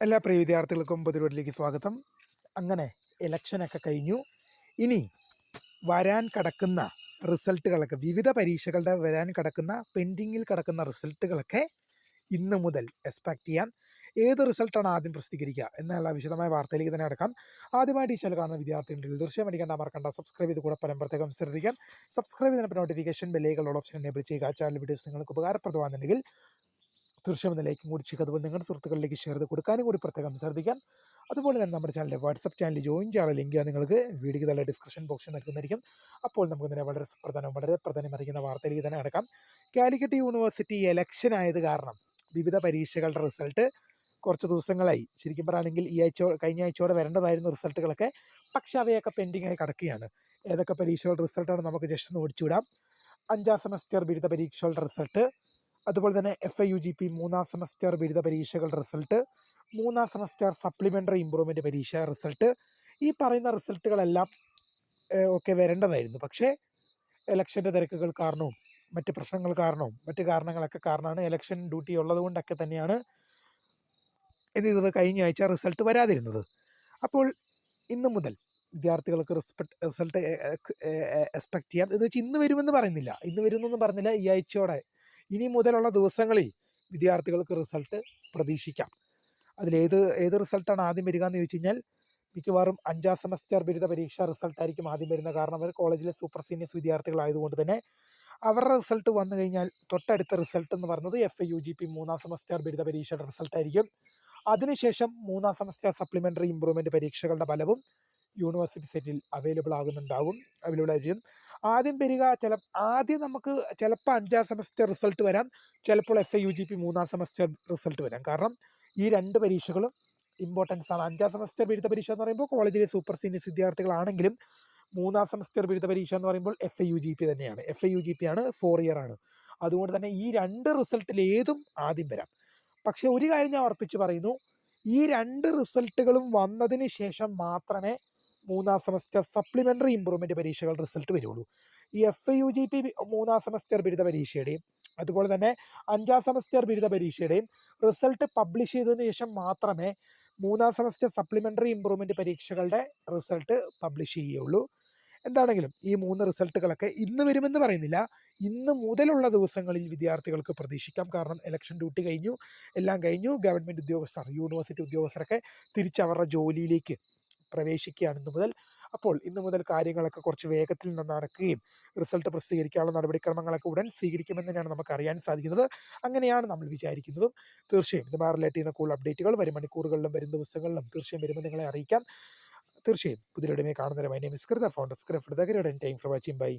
എല്ലാ പ്രിയ വിദ്യാർത്ഥികൾക്കും പൊതുവരിലേക്ക് സ്വാഗതം. അങ്ങനെ ഇലക്ഷനൊക്കെ കഴിഞ്ഞു. ഇനി വരാൻ കിടക്കുന്ന റിസൾട്ടുകളൊക്കെ വിവിധ പരീക്ഷകളുടെ വരാൻ കിടക്കുന്ന പെൻഡിങ്ങിൽ കിടക്കുന്ന റിസൾട്ടുകളൊക്കെ ഇന്ന് മുതൽ എക്സ്പെക്ട് ചെയ്യാം ഏത് റിസൾട്ടാണ് ആദ്യം പ്രസിദ്ധീകരിക്കുക എന്നുള്ള വിശദമായ വാർത്തയിലേക്ക് തന്നെ അടക്കാം ആദ്യമായിട്ട് ഈ ചാനൽ കാണുന്ന വിദ്യാർത്ഥികളുണ്ടെങ്കിൽ തീർച്ചയായും അടിക്കേണ്ട മറക്കണ്ട സബ്സ്ക്രൈബ് ചെയ്ത് കൂടെ പരമ്പരത്തേക്കും ശ്രദ്ധിക്കാം. സബ്സ്ക്രൈബ് ചെയ്തിട്ട് നോട്ടിഫിക്കേഷൻ ബെല്ലുകളുള്ള ഓപ്ഷൻ എനേബിൾ ചെയ്യുക. ചാനൽ വീഡിയോസ് നിങ്ങൾക്ക് ഉപകാരപ്രദമാണെന്നുണ്ടെങ്കിൽ തീർച്ചയായും ലൈക്കും കൂടി ചെയ്യുക. അതുപോലെ നിങ്ങളുടെ സുഹൃത്തുക്കളിലേക്ക് ഷെയർ ചെയ്ത് കൊടുക്കാനും കൂടി പ്രത്യേകം ശ്രദ്ധിക്കാം. അതുപോലെ തന്നെ നമ്മുടെ ചാനലിലെ വാട്സപ്പ് ചാനൽ ജോയിൻ ചെയ്യാനുള്ള ലിങ്ക് നിങ്ങൾക്ക് വീഡിയോ തന്നെ ഡിസ്ക്രിപ്ഷൻ ബോക്സിൽ നൽകുന്നതായിരിക്കും. അപ്പോൾ നമുക്ക് തന്നെ വളരെ പ്രധാനം വളരെ പ്രധാനം അറിയിക്കുന്ന വാർത്തയിലേക്ക് തന്നെ അടക്കാം കാലിക്കറ്റ് യൂണിവേഴ്സിറ്റി എലക്ഷൻ ആയത് കാരണം വിവിധ പരീക്ഷകളുടെ റിസൾട്ട് കുറച്ച് ദിവസങ്ങളായി. ശരിക്കും പറയുകയാണെങ്കിൽ ഈ ആഴ്ച കഴിഞ്ഞ ആഴ്ചയോടെ വരേണ്ടതായിരുന്നു റിസൾട്ടുകളൊക്കെ പക്ഷേ അവയൊക്കെ പെൻഡിങ് ആയി കിടക്കുകയാണ്. ഏതൊക്കെ പരീക്ഷകളുടെ റിസൾട്ടാണ് നമുക്ക് ജസ്റ്റ് ഒന്ന് ഓടിച്ചുവിടാം അഞ്ചാം സെമസ്റ്റർ ബിരുദ പരീക്ഷകളുടെ റിസൾട്ട് അതുപോലെ തന്നെ F I U G P മൂന്നാം സെമസ്റ്റർ ബിരുദ പരീക്ഷകളുടെ റിസൾട്ട് മൂന്നാം സെമസ്റ്റർ സപ്ലിമെന്ററി ഇമ്പ്രൂവ്മെന്റ് പരീക്ഷ റിസൾട്ട് ഈ പറയുന്ന റിസൾട്ടുകളെല്ലാം ഒക്കെ വരേണ്ടതായിരുന്നു. പക്ഷേ ഇലക്ഷന്റെ തിരക്കുകൾ കാരണവും മറ്റ് പ്രശ്നങ്ങൾ കാരണവും മറ്റ് കാരണങ്ങളൊക്കെ കാരണമാണ് ഇലക്ഷൻ ഡ്യൂട്ടി ഉള്ളത് കൊണ്ടൊക്കെ തന്നെയാണ് എന്ത് കഴിഞ്ഞ ആഴ്ച റിസൾട്ട് വരാതിരുന്നത്. അപ്പോൾ ഇന്ന് മുതൽ വിദ്യാർത്ഥികൾക്ക് റിസ്പെക്ട് റിസൾട്ട് എക്സ്പെക്ട് ചെയ്യാം. എന്ന് വെച്ചാൽ ഇന്ന് വരുമെന്ന് പറയുന്നില്ല. ഇന്ന് വരുമെന്നൊന്നും പറഞ്ഞില്ല ഈ ആഴ്ചയോടെ. ഇനി മുതലുള്ള ദിവസങ്ങളിൽ വിദ്യാർത്ഥികൾക്ക് റിസൾട്ട് പ്രതീക്ഷിക്കാം. അതിലേത് ഏത് റിസൾട്ടാണ് ആദ്യം വരിക എന്ന് ചോദിച്ചു കഴിഞ്ഞാൽ മിക്കവാറും അഞ്ചാം സെമസ്റ്റർ ബിരുദ പരീക്ഷ റിസൾട്ട് ആയിരിക്കും ആദ്യം വരുന്നത്. കാരണം അവർ കോളേജിലെ സൂപ്പർ സീനിയർസ് വിദ്യാർത്ഥികളായതുകൊണ്ട് തന്നെ അവരുടെ റിസൾട്ട് വന്നു കഴിഞ്ഞാൽ തൊട്ടടുത്ത റിസൾട്ട് എന്ന് പറയുന്നത് F A U G P മൂന്നാം സെമസ്റ്റർ ബിരുദ പരീക്ഷയുടെ റിസൾട്ട് ആയിരിക്കും. അതിനുശേഷം മൂന്നാം സെമസ്റ്റർ സപ്ലിമെന്ററി ഇമ്പ്രൂവ്മെന്റ് പരീക്ഷകളുടെ ഫലവും യൂണിവേഴ്സിറ്റി സെറ്റിൽ അവൈലബിൾ ആകുന്നുണ്ടാകും അവൈലബിൾ ആയിരിക്കും. ആദ്യം വരിക ചില ആദ്യം നമുക്ക് ചിലപ്പോൾ അഞ്ചാം സെമസ്റ്റർ റിസൾട്ട് വരാം ചിലപ്പോൾ S I U G P മൂന്നാം സെമസ്റ്റർ റിസൾട്ട് വരാം. കാരണം ഈ രണ്ട് പരീക്ഷകളും ഇമ്പോർട്ടൻസ് ആണ്. അഞ്ചാം സെമസ്റ്റർ ബിരുദ പരീക്ഷ എന്ന് പറയുമ്പോൾ കോളേജിലെ സൂപ്പർ സീനിയർ വിദ്യാർത്ഥികളാണെങ്കിലും മൂന്നാം സെമസ്റ്റർ ബിരുദ പരീക്ഷ എന്ന് പറയുമ്പോൾ F I U G P തന്നെയാണ്. F I U G P ആണ് ഫോർ ഇയർ ആണ്. അതുകൊണ്ട് തന്നെ ഈ രണ്ട് റിസൾട്ടിൽ ഏതും ആദ്യം വരാം. പക്ഷേ ഒരു കാര്യം ഞാൻ ഉറപ്പിച്ച് പറയുന്നു ഈ രണ്ട് റിസൾട്ടുകളും വന്നതിന് ശേഷം മാത്രമേ മൂന്നാം സെമസ്റ്റർ സപ്ലിമെന്ററി ഇമ്പ്രൂവ്മെന്റ് പരീക്ഷകൾ റിസൾട്ട് വരുള്ളൂ. ഈ എഫ് യു ജി പി മൂന്നാം സെമസ്റ്റർ ബിരുദ പരീക്ഷയുടെയും അതുപോലെ തന്നെ അഞ്ചാം സെമസ്റ്റർ ബിരുദ പരീക്ഷയുടെയും റിസൾട്ട് പബ്ലിഷ് ചെയ്തതിന് ശേഷം മാത്രമേ മൂന്നാം സെമസ്റ്റർ സപ്ലിമെന്ററി ഇമ്പ്രൂവ്മെന്റ് പരീക്ഷകളുടെ റിസൾട്ട് പബ്ലിഷ് ചെയ്യുകയുള്ളൂ. എന്താണെങ്കിലും ഈ മൂന്ന് റിസൾട്ടുകളൊക്കെ ഇന്ന് വരുമെന്ന് പറയുന്നില്ല. ഇന്ന് മുതലുള്ള ദിവസങ്ങളിൽ വിദ്യാർത്ഥികൾക്ക് പ്രതീക്ഷിക്കാം. കാരണം ഇലക്ഷൻ ഡ്യൂട്ടി കഴിഞ്ഞു എല്ലാം കഴിഞ്ഞു. ഗവൺമെന്റ് ഉദ്യോഗസ്ഥർ യൂണിവേഴ്സിറ്റി ഉദ്യോഗസ്ഥരൊക്കെ തിരിച്ച് അവരുടെ ജോലിയിലേക്ക് പ്രവേശിക്കുകയാണ് ഇന്നു മുതൽ അപ്പോൾ ഇന്നു മുതൽ കാര്യങ്ങളൊക്കെ കുറച്ച് വേഗത്തിൽ നടക്കുകയും റിസൾട്ട് പ്രസിദ്ധീകരിക്കാനുള്ള നടപടിക്രമങ്ങളൊക്കെ ഉടൻ സ്വീകരിക്കുമെന്ന് നമുക്ക് അറിയാൻ സാധിക്കുന്നത്. അങ്ങനെയാണ് നമ്മൾ വിചാരിക്കുന്നതും. തീർച്ചയായും ഇതുമായി റിലേറ്റ് ചെയ്യുന്ന കൂടുതൽ അപ്ഡേറ്റുകൾ വരും മണിക്കൂറുകളിലും വരും ദിവസങ്ങളിലും തീർച്ചയായും വരുമ്പോൾ നിങ്ങളെ അറിയിക്കാം. തീർച്ചയായും പുതിയ കാണുന്നവരെ my name is Kritha founder script time for watching bye